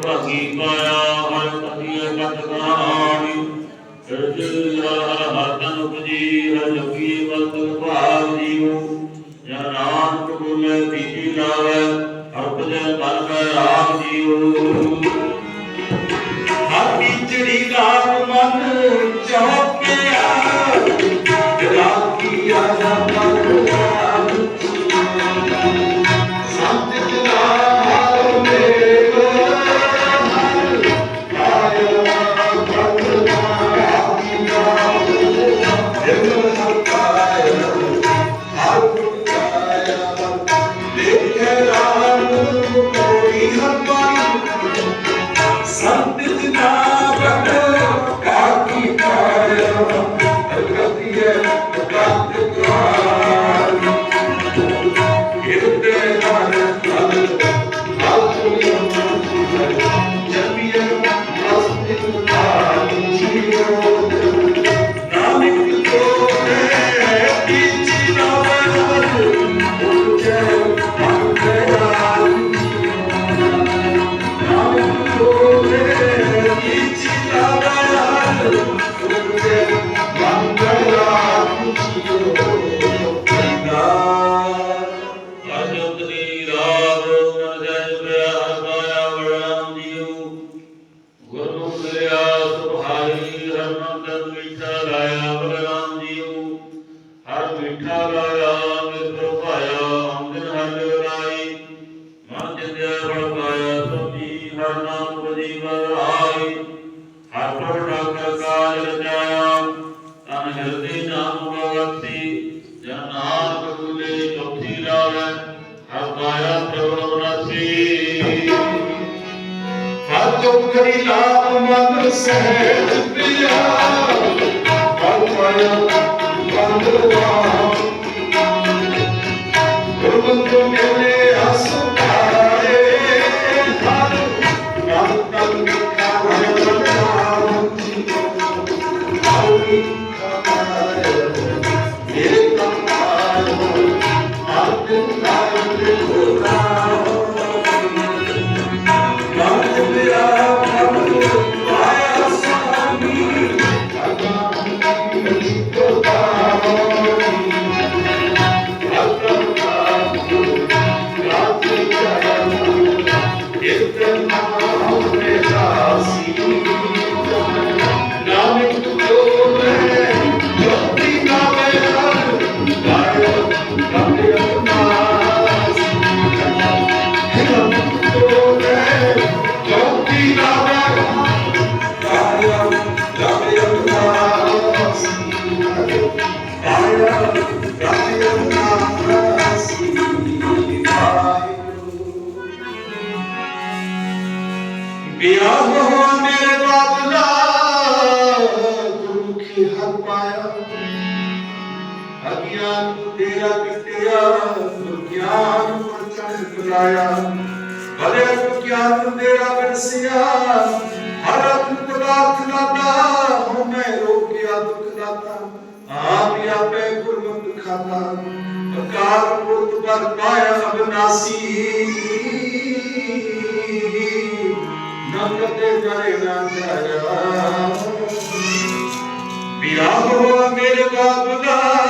ਭਗੀ ਮਾਇਆ ਹਰ ਕਦੀ ਕਤ ਕਾਣੀ ਸਿਰਜਿਆ ਹਰਤਨ ਉਪਜੀ ਹਰ ਜੋਗੀ ਵਰਤ ਭਾਵ ਜੀਉ ਜਾਂ ਨਾਮ ਕਬੂਲੇ ਤੀਜੀ ਨਾਵੇ ਹਰ ਭਜਨ ਕਰ ਰਾਮ ਜੀਉ 이 노. ਦੁਖਰੀ ਆਪ ਮਨ ਸਹਿਜ ਪਿਆ। ਹਰ ਮਨ ਬੰਦਵਾ ਗਿਆਨ, ਤੇਰਾ ਕਿਤਿਆ ਗਿਆਨ ਪ੍ਰਚੰਡ ਬੁਲਾਇਆ ਭਲੇ ਗਿਆਨ ਤੇਰਾ ਬਰਸਿਆ ਹਰ ਅਤਮ ਪਦਾਰਥ ਦਾਤਾ ਹਉ ਮੈਂ ਰੋਕਿਆ ਦੁਖ ਦਾਤਾ। ਆਪ ਆਪੇ ਗੁਰਮੁਖ ਖਾਤਾ। ਅਕਾਰ ਪੁਰਤ ਪਰ ਪਾਇਆ ਅਬਨਾਸੀ ਨਮਤੇ ਕਰੇ ਨਾ ਜਾਇਆ। ਵਿਰਾਗ ਹੋ ਮੇਰੇ ਬਾਪ ਦਾ।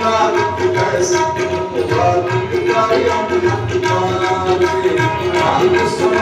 ਜਨਾ ਮੇਰਾ ਕਾਰੂ ਵਾਰ